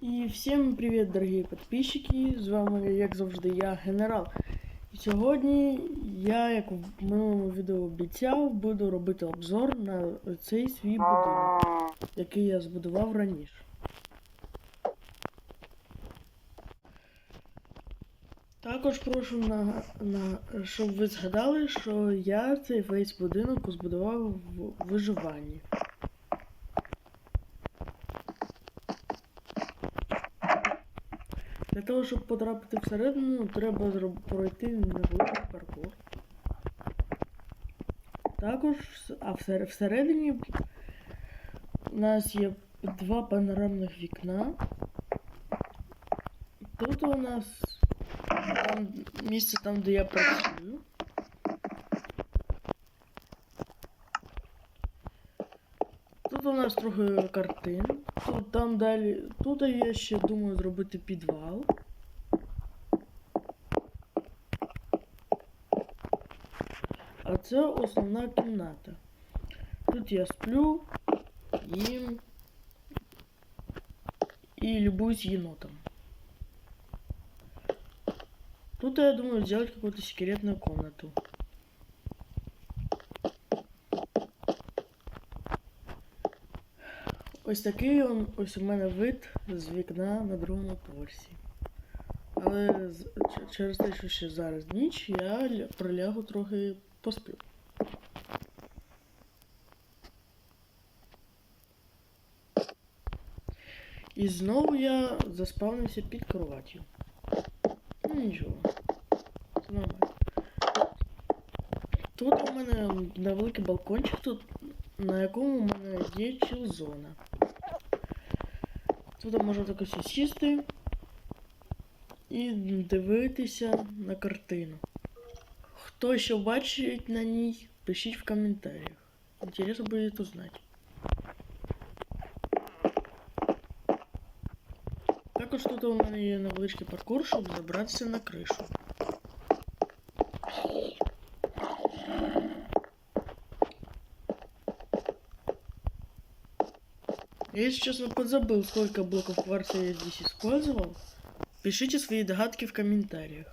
І всім привіт, дорогі підписчики! З вами, як завжди, я генерал. І сьогодні я, як в минулому відео обіцяв, буду робити обзор на цей свій будинок, який я збудував раніше. Також прошу на, на щоб ви згадали, що я цей весь будинок збудував в виживанні. Того, щоб потрапити всередину, треба пройти невеликий паркур. Також, а всередині у нас є два панорамних вікна. Тут у нас там, місце там, де я працюю. Нас трохи картин. Тут там далі. Тут я ще думаю зробити підвал. А це основна кімната. Тут я сплю, їм і любуюсь енотом. Тут я думаю сделать какую-то секретную комнату. Ось такий он, ось у мене вид з вікна на другому поверсі. Але через те, що ще зараз ніч, я ля- прилягу трохи посплю. І знову я заспавнився під кроваттю. Ну нічого. Це нормально. Тут у мене невеликий балкончик, тут, на якому у мене є чил-зона. Тут можна так ось сісти і дивитися на картину. Хто що бачить на ній, пишіть в коментарях. Інтересно буде узнати. Також тут у мене є невеличкий паркур, щоб забратися на кришу. Я, честно, подзабыл, сколько блоков кварца я здесь использовал. Пишите свои догадки в комментариях.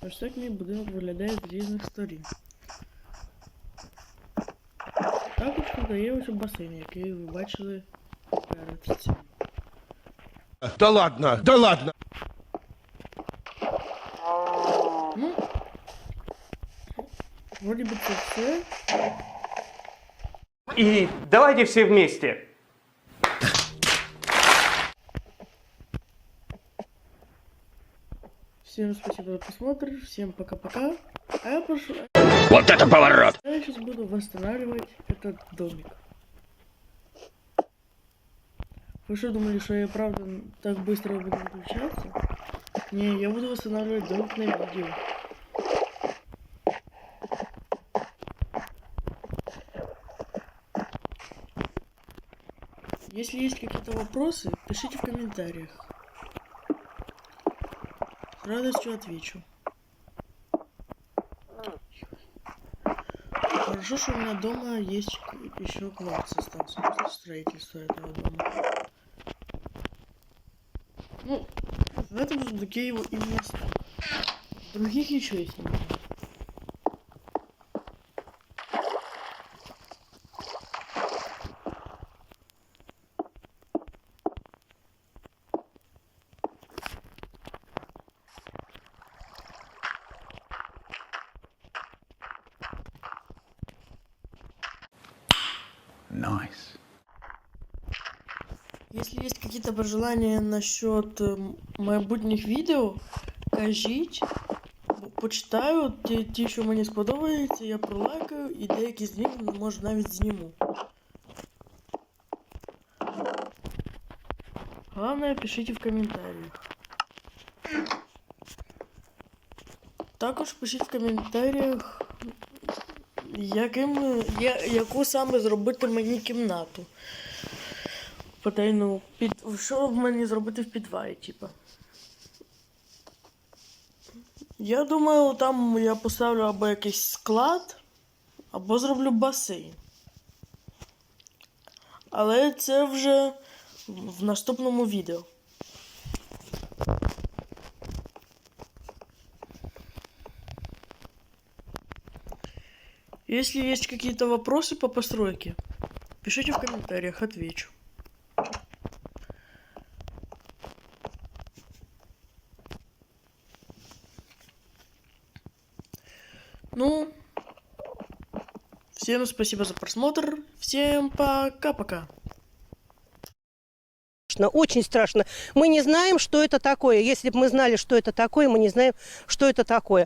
Ось так мій будинок виглядає з різних сторін. Також тут є басейн, який ви бачили цим. Да ладно, да ладно. Ну, вроде бы це все. И давайте все вместе. Всем спасибо за просмотр, всем пока-пока. А я прошу... Вот это поворот! Я сейчас буду восстанавливать этот домик. Вы что думали, что я правда так быстро буду выключаться? Не, я буду восстанавливать на видео. Если есть какие-то вопросы, пишите в комментариях. С радостью отвечу. Хорошо, что у меня дома есть еще кварц остался после строительства этого дома. Ну, в этом сундуке его и не других еще есть. Nice. Если есть какие-то пожелания насчет ем, майбутніх відео, кажіть, почитаю, ті, ті, що мені сподобаються, я пролайкаю і деякі з них, може, навіть зніму. Главное, пишите в комментариях. Також пишіть в коментарях, яким, я, яку саме зробити мені кімнату. Потайну під. Що мені зробити в підвалі, типа? Я думаю, там я поставлю або якийсь склад, або зроблю басейн. Але це вже в наступному відео. Если есть какие-то вопросы по постройке, пишите в комментариях, отвечу. Ну, всем спасибо за просмотр, всем пока-пока. страшно, очень страшно. Мы не знаем, что это такое. Если бы мы знали, что это такое, мы не знаем, что это такое.